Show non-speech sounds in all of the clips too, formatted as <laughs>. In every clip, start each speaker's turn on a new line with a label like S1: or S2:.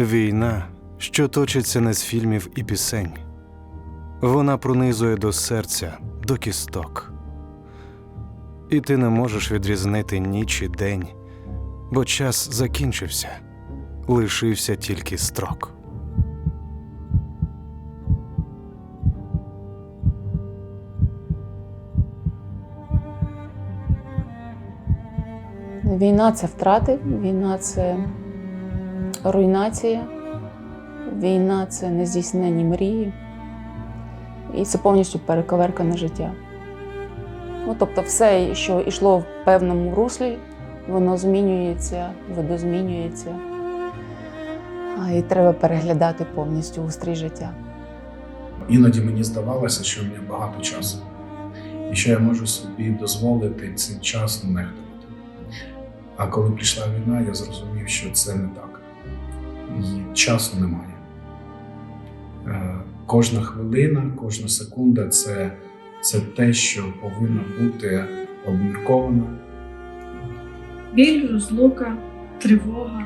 S1: Війна, що точиться не з фільмів і пісень. Вона пронизує до серця, до кісток. І ти не можеш відрізнити ніч і день, бо час закінчився, лишився тільки строк.
S2: Війна це втрати, війна це руйнація, війна це нездійснені мрії, і це повністю перековеркане життя. Ну, тобто, все, що йшло в певному руслі, воно змінюється, видозмінюється. І треба переглядати повністю устрій життя.
S3: Іноді мені здавалося, що в мене багато часу, і що я можу собі дозволити цей час нехтувати. А коли прийшла війна, я зрозумів, що це не так. І часу немає. Е, Кожна хвилина, кожна секунда це, це те, що повинно бути обмірковано,
S4: Біль, розлука, тривога,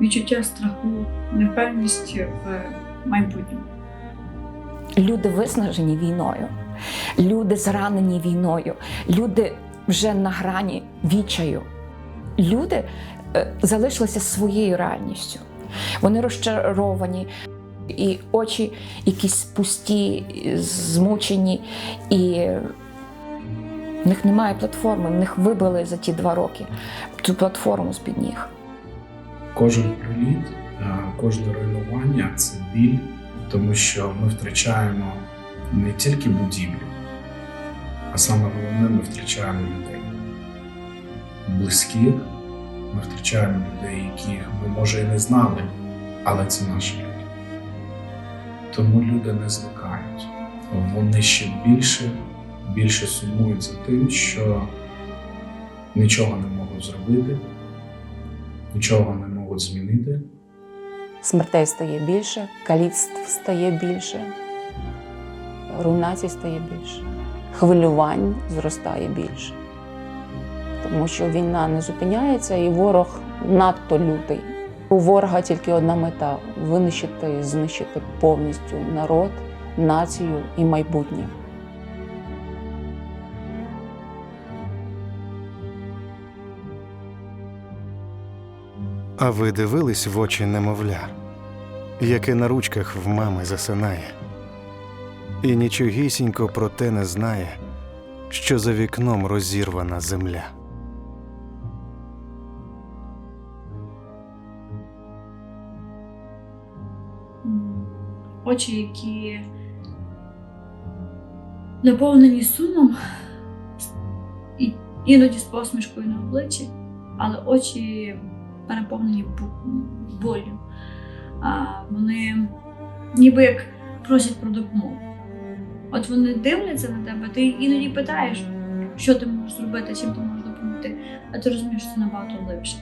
S4: відчуття страху, непевність в майбутньому.
S5: Люди виснажені війною, люди зранені війною, люди вже на грані відчаю. Люди е, залишилися своєю реальністю. Вони розчаровані, і очі якісь пусті, змучені, і в них немає платформи, в них вибили за ті два роки цю платформу з-під ніг.
S3: Кожен приліт, е, кожне руйнування це біль, тому що ми втрачаємо не тільки будівлі, а саме головне, ми втрачаємо людей. Близьких, ми втрачаємо людей, яких ми, може, і не знали, але це наші люди. Тому люди не звикають. Вони ще більше, більше сумують за тим, що нічого не можуть зробити, нічого не можуть змінити.
S2: Смертей стає більше, каліцтв стає більше, руйнацій стає більше, хвилювань зростає більше. Тому що війна не зупиняється, і ворог надто лютий. У ворога тільки одна мета винищити і знищити повністю народ, націю і майбутнє.
S1: А ви дивились в очі немовля, яке на ручках в мами засинає, і нічогісінько про те не знає, що за вікном розірвана земля.
S4: Очі, які наповнені сумом, і іноді з посмішкою на обличчі, але очі переповнені болю. Вони ніби як просять про допомогу. От вони дивляться на тебе, ти іноді питаєш, що ти можеш зробити, чим ти можеш допомогти, а ти розумієш, що це набагато глибше.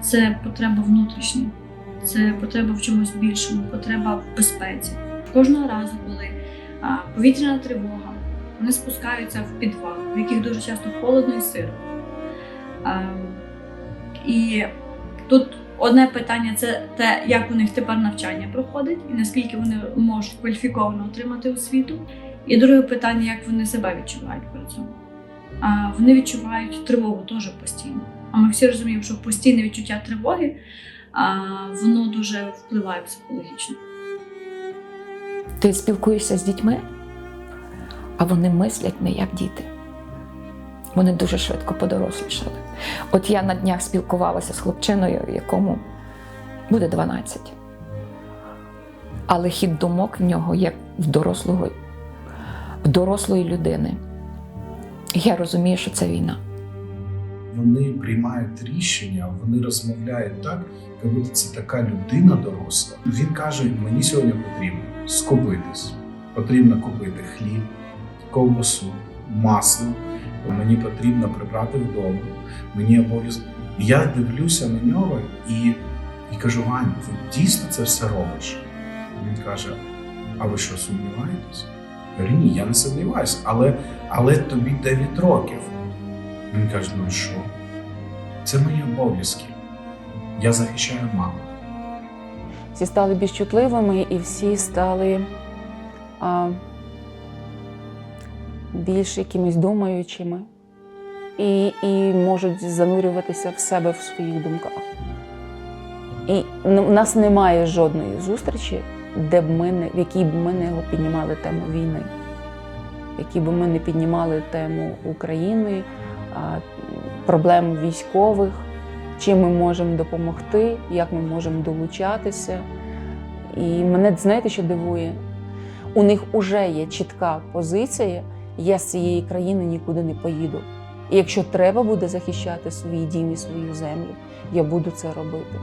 S4: Це потреба внутрішня, це потреба в чомусь більшому, потреба в безпеці. Кожного разу, а, повітряна тривога, вони спускаються в підвал, в яких дуже часто холодно і сиро. І тут одне питання це те, як у них тепер навчання проходить, і наскільки вони можуть кваліфіковано отримати освіту. І друге питання, як вони себе відчувають при цьому. Вони відчувають тривогу теж постійно. А ми всі розуміємо, що постійне відчуття тривоги воно дуже впливає психологічно.
S5: Ти спілкуєшся з дітьми, а вони мислять не як діти. Вони дуже швидко подорослішали. От я на днях спілкувалася з хлопчиною, якому буде 12. Але хід думок в нього як в дорослого, в дорослої людини. Я розумію, що це війна.
S3: Вони приймають рішення, вони розмовляють так, будто це така людина доросла. Він каже: мені сьогодні потрібно скупитись. Потрібно купити хліб, ковбасу, масло. Мені потрібно прибрати вдома. Мені обов'язково. Я дивлюся на нього і, і кажу: Вань, ти дійсно це все робиш? Він каже: А ви що сумніваєтесь? Ні, я не сумніваюся, але, але тобі 9 років. Він каже: ну що? Це мої обов'язки. Я захищаю маму.
S2: Всі стали більш чутливими і всі стали а, більш якимись думаючими і, і можуть занурюватися в себе в своїх думках. І у нас немає жодної зустрічі, де б ми не, в якій б ми не піднімали тему війни, в якій б ми не піднімали тему України, проблем військових, чим ми можемо допомогти, як ми можемо долучатися. І мене знаєте, що дивує? У них вже є чітка позиція: я з цієї країни нікуди не поїду. І якщо треба буде захищати свій дім і свою землю, я буду це робити.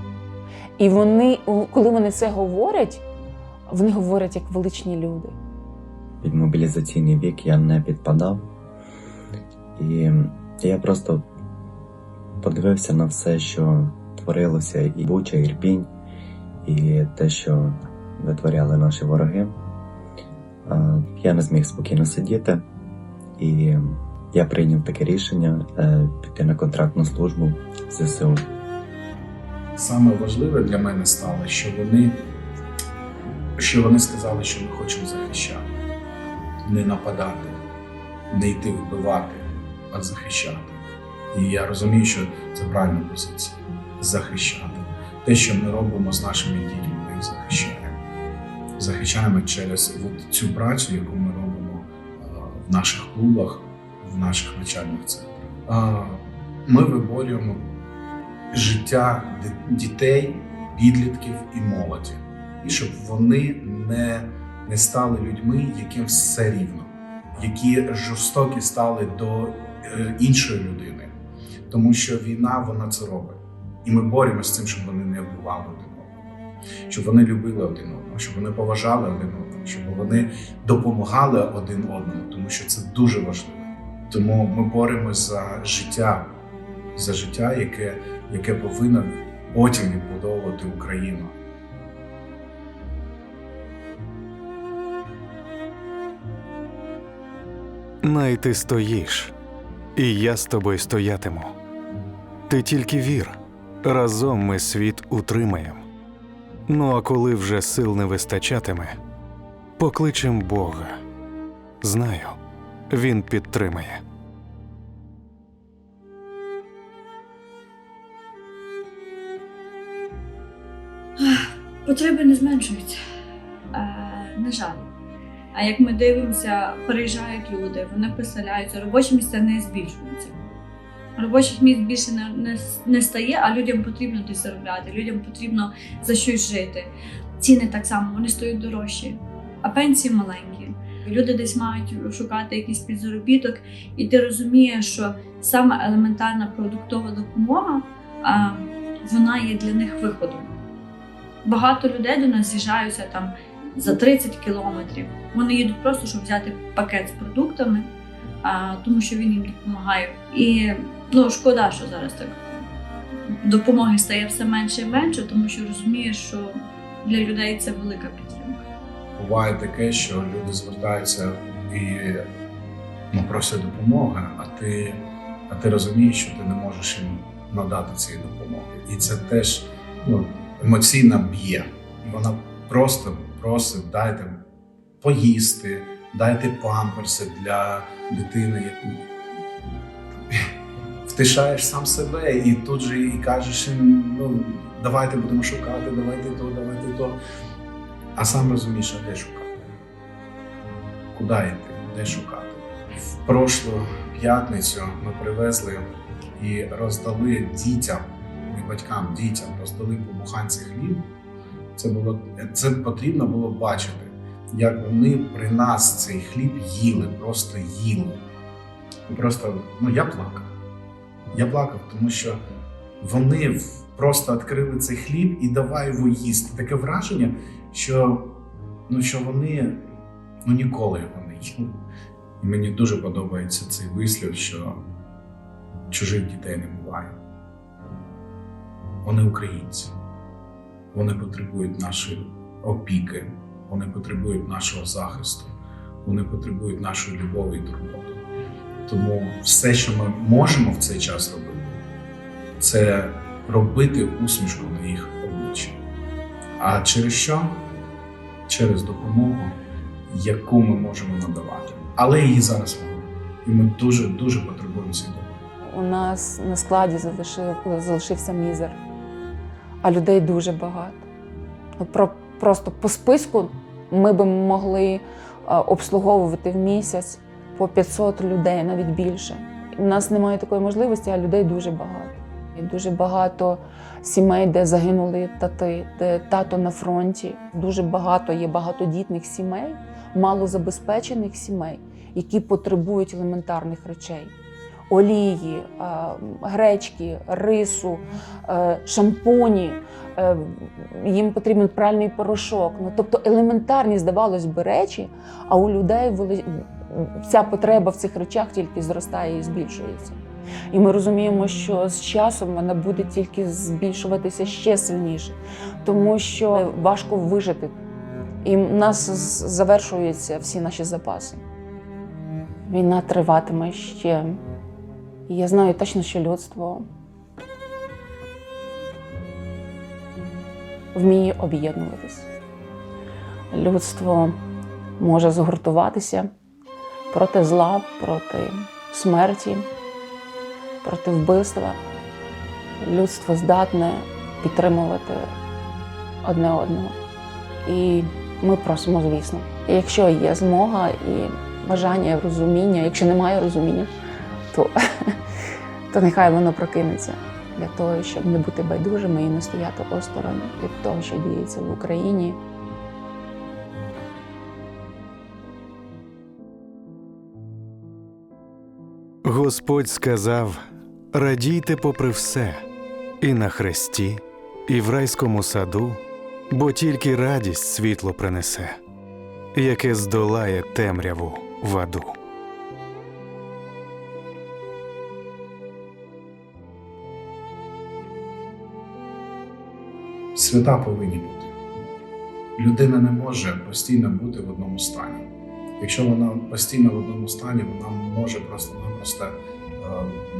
S2: І вони, коли вони це говорять, вони говорять як величні люди.
S6: під мобілізаційний вік я не підпадав. І я просто подивився на все, що творилося і Буча, і Ірпінь, і те, що витворяли наші вороги. Я не зміг спокійно сидіти, і я прийняв таке рішення е, піти на контрактну службу в ЗСУ.
S3: Саме важливе для мене стало, що вони, що вони сказали, що ми хочемо захищати, не нападати, не йти вбивати, а захищати. І я розумію, що це правильна позиція захищати. Те, що ми робимо з нашими дітьми, ми їх захищаємо. Захищаємо через от цю працю, яку ми робимо е, в наших клубах, в наших навчальних центрах. Ми виборюємо життя дітей, підлітків і молоді, і щоб вони не, не стали людьми, яким все рівно, які жорстокі стали до е, іншої людини, тому що війна вона це робить. І ми боремося з цим, щоб вони не вбивали один одного, щоб вони любили один одного, щоб вони поважали один одного, щоб вони допомагали один одному, тому що це дуже важливо. Тому ми боремося за життя, за життя, яке, яке повинно потім відбудовувати Україну.
S1: Най ти стоїш, і я з тобою стоятиму. Ти тільки вір, разом ми світ утримаєм. Ну а коли вже сил не вистачатиме, покличем Бога. Знаю, Він підтримає.
S4: Потреби не зменшуються. На жаль. А як ми дивимося, переїжджають люди, вони переселяються, робочі місця не збільшуються. Робочих місць більше не, не, не стає, а людям потрібно десь заробляти, людям потрібно за щось жити. Ціни так само, вони стають дорожчі, а пенсії маленькі. Люди десь мають шукати якийсь підзаробіток, і ти розумієш, що саме елементарна продуктова допомога а, вона є для них виходом. Багато людей до нас з'їжджаються там за 30 кілометрів. Вони їдуть просто, щоб взяти пакет з продуктами, а, тому що він їм допомагає. І ну, шкода, що зараз так допомоги стає все менше і менше, тому що розумієш, що для людей це велика підтримка.
S3: Буває таке, що люди звертаються і ну, просять допомоги, а ти, а ти розумієш, що ти не можеш їм надати цієї допомоги. І це теж ну, емоційно б'є. Вона просто просить дайте поїсти, дайте памперси для дитини. Втишаєш сам себе і тут же і кажеш їм, ну давайте будемо шукати, давайте то, давайте то. А сам розумієш, а де шукати? Куди йти? Де шукати? В прошлу п'ятницю ми привезли і роздали дітям, не батькам, дітям, роздали по буханці хліб. Це було це потрібно було бачити, як вони при нас цей хліб їли, просто їли. Просто ну я плакав. Я плакав, тому що вони просто відкрили цей хліб і давай його їсти. Таке враження, що, ну, що вони ну, ніколи його не їли. І мені дуже подобається цей вислів, що чужих дітей не буває. Вони українці. Вони потребують нашої опіки, вони потребують нашого захисту, вони потребують нашої любові і турботи. Тому все, що ми можемо в цей час робити, це робити усмішку на їх обличчі. А через що? Через допомогу, яку ми можемо надавати. Але її зараз мало. І ми дуже дуже потребуємо цієї допомоги.
S2: У нас на складі залишив, залишився мізер, а людей дуже багато. Ну, Про, просто по списку ми б могли е, обслуговувати в місяць по 500 людей, навіть більше. У нас немає такої можливості, а людей дуже багато. І дуже багато сімей, де загинули тати, де тато на фронті. Дуже багато є багатодітних сімей, малозабезпечених сімей, які потребують елементарних речей олії, гречки, рису, е, шампуні, е, їм потрібен пральний порошок. Ну, тобто елементарні, здавалось би, речі, а у людей ця потреба в цих речах тільки зростає і збільшується. І ми розуміємо, що з часом вона буде тільки збільшуватися ще сильніше, тому що важко вижити. І в нас завершуються всі наші запаси. Війна триватиме ще. І я знаю точно, що людство вміє об'єднуватись. Людство може згуртуватися проти зла, проти смерті, проти вбивства. Людство здатне підтримувати одне одного. І ми просимо, звісно. Якщо є змога і бажання, розуміння, якщо немає розуміння, то, <laughs> то нехай воно прокинеться для того, щоб не бути байдужими і не стояти осторонь від того, що діється в Україні.
S1: Господь сказав: радійте попри все, і на хресті, і в райському саду, бо тільки радість світло принесе, яке здолає темряву в аду.
S3: Свята повинні бути. Людина не може постійно бути в одному стані. Якщо вона постійно в одному стані, вона може просто-напросто е,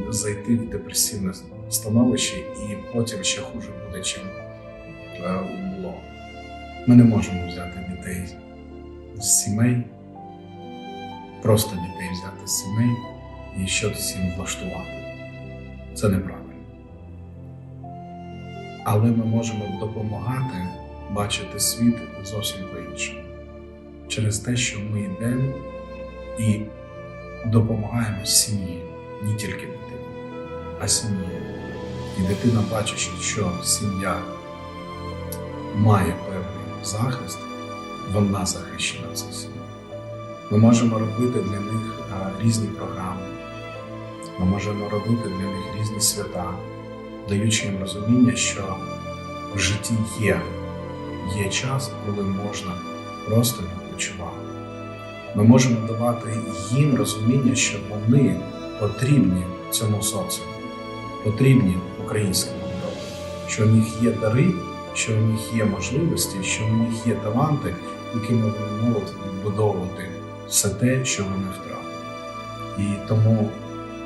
S3: зайти в депресивне становище і потім ще хуже буде, чим е, було. Ми не можемо взяти дітей з сімей, просто дітей взяти з сімей і щось їм влаштувати. Це неправильно. Але ми можемо допомагати бачити світ зовсім по-іншому. Через те, що ми йдемо і допомагаємо сім'ї, не тільки дитині, а сім'ї. І дитина бачить, що сім'я має певний захист, вона захищена в цій. Ми можемо робити для них різні програми, ми можемо робити для них різні свята, даючи їм розуміння, що в житті є, є час, коли можна просто відпочивати. Ми можемо давати їм розуміння, що вони потрібні цьому соціуму, потрібні українському народу, що у них є дари, що у них є можливості, що у них є таланти, якими вони можуть відбудовувати все те, що вони втратили. І тому,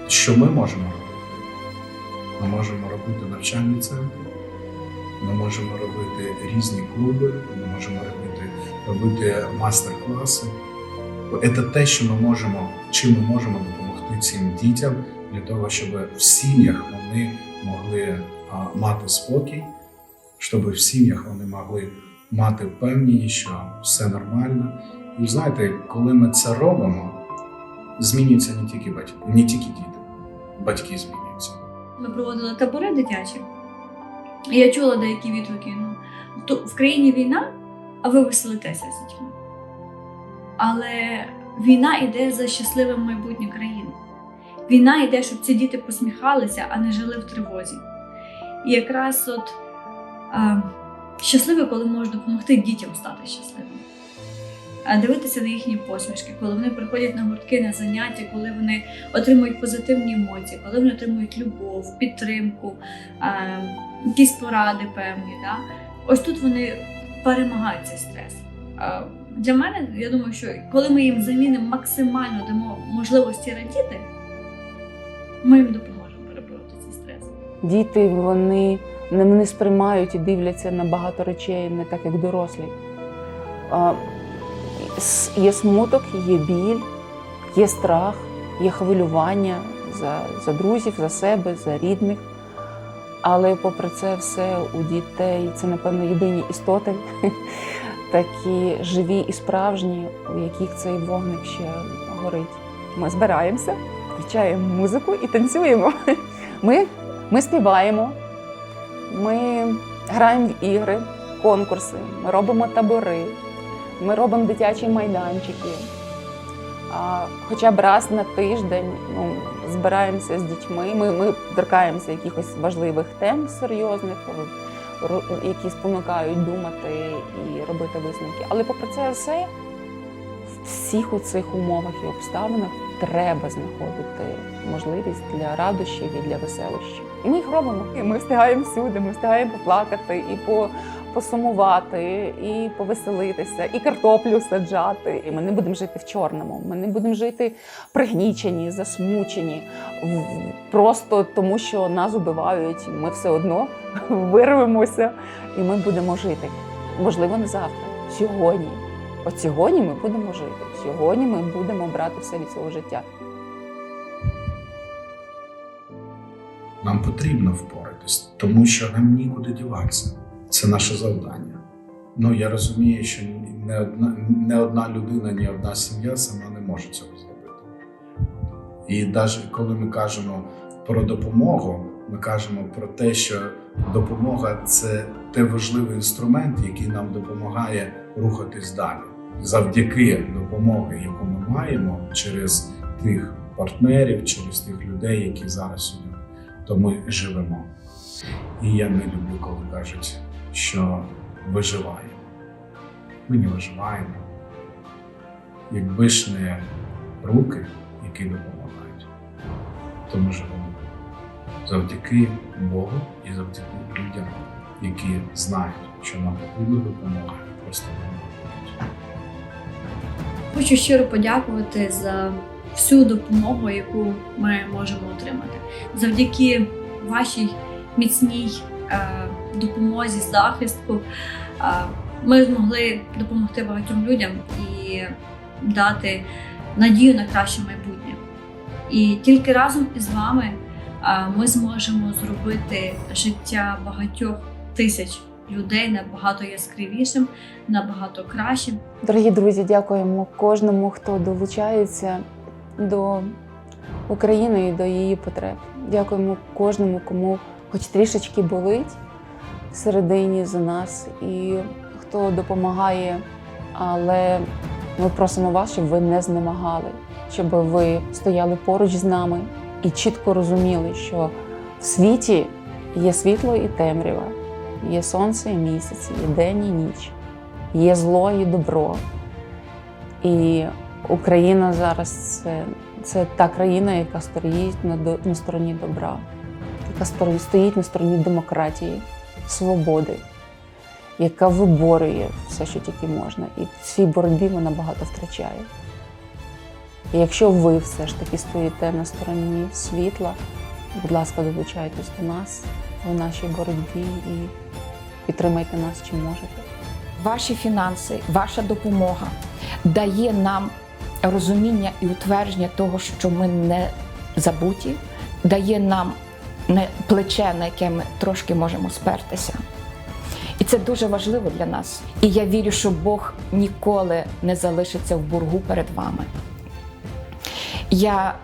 S3: що ми можемо робити? Ми можемо робити навчальні центри, ми можемо робити різні клуби, ми можемо робити, робити мастер-класи. Це те, що ми можемо, чим ми можемо допомогти цим дітям для того, щоб в сім'ях вони могли а, мати спокій, щоб в сім'ях вони могли мати впевненість, що все нормально. І знаєте, коли ми це робимо, змінюються не тільки батьки, не тільки діти, батьки змінюються.
S4: Ми проводили табори дитячі. Я чула деякі відгуки. Ну, то в країні війна, а ви веселитеся з дітьми. Але війна йде за щасливим майбутнє країни. Війна йде, щоб ці діти посміхалися, а не жили в тривозі. І якраз от а, щасливі, коли можеш допомогти дітям стати щасливими. А дивитися на їхні посмішки, коли вони приходять на гуртки, на заняття, коли вони отримують позитивні емоції, коли вони отримують любов, підтримку, е, якісь поради певні. Да? Ось тут вони перемагають цей стрес. Е, для мене, я думаю, що коли ми їм замінимо максимально дамо можливості радіти, ми їм допоможемо перебороти цей стрес.
S2: Діти вони не, сприймають і дивляться на багато речей не так, як дорослі. Є смуток, є біль, є страх, є хвилювання за, за друзів, за себе, за рідних. Але попри це все у дітей це, напевно, єдині істоти, <laughs> такі живі і справжні, у яких цей вогник ще горить. Ми збираємося, включаємо музику і танцюємо. <laughs> Ми, ми співаємо, ми граємо в ігри, конкурси, ми робимо табори, ми робимо дитячі майданчики. Хоча б раз на тиждень ну, збираємося з дітьми. Ми, ми торкаємося якихось важливих тем серйозних, які спонукають думати і робити висновки. Але попри це все, в всіх у цих умовах і обставинах треба знаходити можливість для радощів і для веселощів. І ми їх робимо. І ми встигаємо всюди, ми встигаємо поплакати і по, посумувати, і повеселитися, і картоплю саджати. І ми не будемо жити в чорному. Ми не будемо жити пригнічені, засмучені, просто тому, що нас убивають. Ми все одно <laughs> вирвемося, і ми будемо жити. Можливо, не завтра, сьогодні. От сьогодні ми будемо жити. Сьогодні ми будемо брати все від цього життя.
S3: Нам потрібно впоратись, тому що нам нікуди діватися. Це наше завдання. Ну я розумію, що не одна, не одна людина, ні одна сім'я сама не може цього зробити. І навіть коли ми кажемо про допомогу, ми кажемо про те, що допомога це той важливий інструмент, який нам допомагає рухатись далі. Завдяки допомоги, яку ми маємо через тих партнерів, через тих людей, які зараз сьогодні, то ми живемо. І я не люблю, коли кажуть, що виживаємо. Ми не виживаємо. Якби ж не руки, які допомагають, то ми живемо. Завдяки Богу і завдяки людям, які знають, що нам потрібна допомога, просто допоможуть.
S4: Хочу щиро подякувати за всю допомогу, яку ми можемо отримати. Завдяки вашій міцній допомозі, захисту, е, ми змогли допомогти багатьом людям і дати надію на краще майбутнє. І тільки разом із вами е, ми зможемо зробити життя багатьох тисяч людей набагато яскравішим, набагато кращим.
S2: Дорогі друзі, дякуємо кожному, хто долучається до України і до її потреб. Дякуємо кожному, кому хоч трішечки болить всередині за нас, і хто допомагає. Але ми просимо вас, щоб ви не знемагали, щоб ви стояли поруч з нами і чітко розуміли, що в світі є світло і темрява, є сонце і місяць, є день і ніч є зло і добро. І Україна зараз це, це та країна, яка стоїть на, на стороні добра, яка стоїть на стороні демократії, свободи, яка виборює все, що тільки можна. І в цій боротьбі вона багато втрачає. І якщо ви все ж таки стоїте на стороні світла, будь ласка, долучайтесь до нас в нашій боротьбі і підтримайте нас, чим можете.
S5: Ваші фінанси, ваша допомога дає нам розуміння і утвердження того, що ми не забуті, дає нам плече, на яке ми трошки можемо спертися. І це дуже важливо для нас. І я вірю, що Бог ніколи не залишиться в боргу перед вами. Я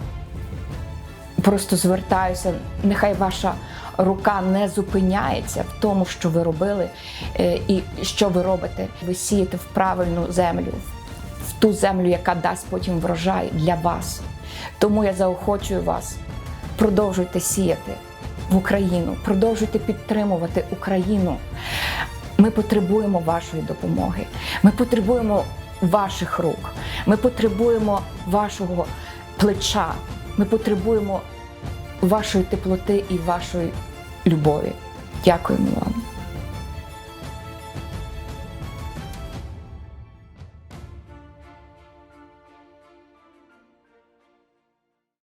S5: просто звертаюся, нехай ваша рука не зупиняється в тому, що ви робили е, і що ви робите. Ви сієте в правильну землю, в ту землю, яка дасть потім врожай для вас. Тому я заохочую вас, продовжуйте сіяти в Україну, продовжуйте підтримувати Україну. Ми потребуємо вашої допомоги. Ми потребуємо ваших рук. Ми потребуємо вашого плеча. Ми потребуємо вашої теплоти і вашої любові. Дякуємо вам.